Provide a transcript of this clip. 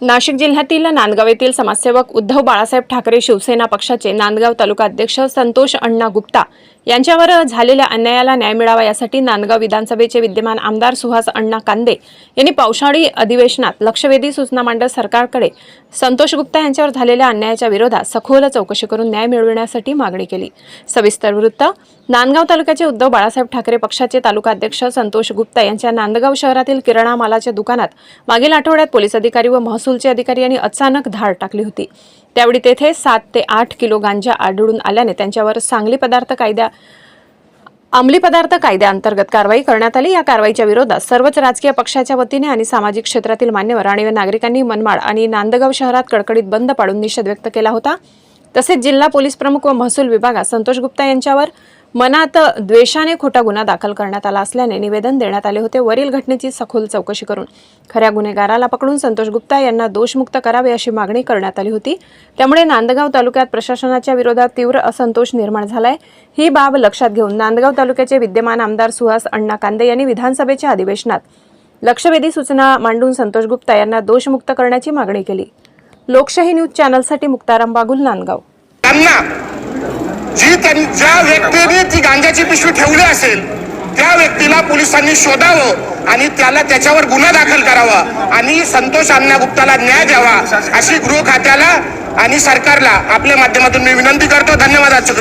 नाशिक जिल्ह्यातील नांदगाव येथील समाजसेवक उद्धव बाळासाहेब ठाकरे शिवसेना पक्षाचे नांदगाव तालुका अध्यक्ष संतोष अण्णा गुप्ता यांच्यावर झालेल्या अन्यायाला न्याय मिळावा यासाठी नांदगाव विधानसभेचे विद्यमान आमदार सुहास अण्णा कांदे यांनी पावसाळी अधिवेशनात लक्षवेधी सूचना मांडत सरकारकडे संतोष गुप्ता यांच्यावर झालेल्या अन्यायाच्या विरोधात सखोल चौकशी करून न्याय मिळविण्यासाठी मागणी केली. सविस्तर वृत्त नांदगाव तालुक्याचे उद्धव बाळासाहेब ठाकरे पक्षाचे तालुका अध्यक्ष संतोष गुप्ता यांच्या नांदगाव शहरातील किराणा मालाच्या दुकानात मागील आठवड्यात पोलीस अधिकारी व महसूल महसूलचे अधिकारी यांनी अचानक धाड टाकली होती. त्यावेळी तेथे सात ते आठ किलो गांजा आढळून आल्याने त्यांच्यावर सांगली पदार्थ कायद्या अंमली पदार्थ कायद्याअंतर्गत कारवाई करण्यात आली. या कारवाईच्या विरोधात सर्वच राजकीय पक्षाच्या वतीने आणि सामाजिक क्षेत्रातील मान्यवर आणि नागरिकांनी मनमाड आणि नांदगाव शहरात कडकडीत बंद पाडून निषेध व्यक्त केला होता. तसेच जिल्हा पोलीस प्रमुख व महसूल विभागात संतोष गुप्ता यांच्यावर मनात द्वेषाने खोटा गुन्हा दाखल करण्यात आला असल्याने निवेदन देण्यात आले होते. वरील घटनेची सखोल चौकशी करून खऱ्या गुन्हेगाराला पकडून संतोष गुप्ता यांना दोषमुक्त करावे अशी मागणी करण्यात आली होती. त्यामुळे नांदगाव तालुक्यात प्रशासनाच्या विरोधात तीव्र असंतोष निर्माण झालाय. ही बाब लक्षात घेऊन नांदगाव तालुक्याचे विद्यमान आमदार सुहास अण्णा कांदे यांनी विधानसभेच्या अधिवेशनात लक्षवेधी सूचना मांडून संतोष गुप्ता यांना दोषमुक्त करण्याची मागणी केली. लोकशाही न्यूज चॅनलसाठी मुक्ताराम बागुल नांदगाव. ज्या व्यक्तीने ती गांजाची पिशवी ठेवली असेल त्या व्यक्तीला पोलिसांनी शोधावं आणि त्याला त्याच्यावर गुन्हा दाखल करावा. आणि संतोष अण्णा गुप्ताला न्याय द्यावा अशी गृह खात्याला आणि सरकारला आपल्या माध्यमातून मी विनंती करतो. धन्यवाद आजच्या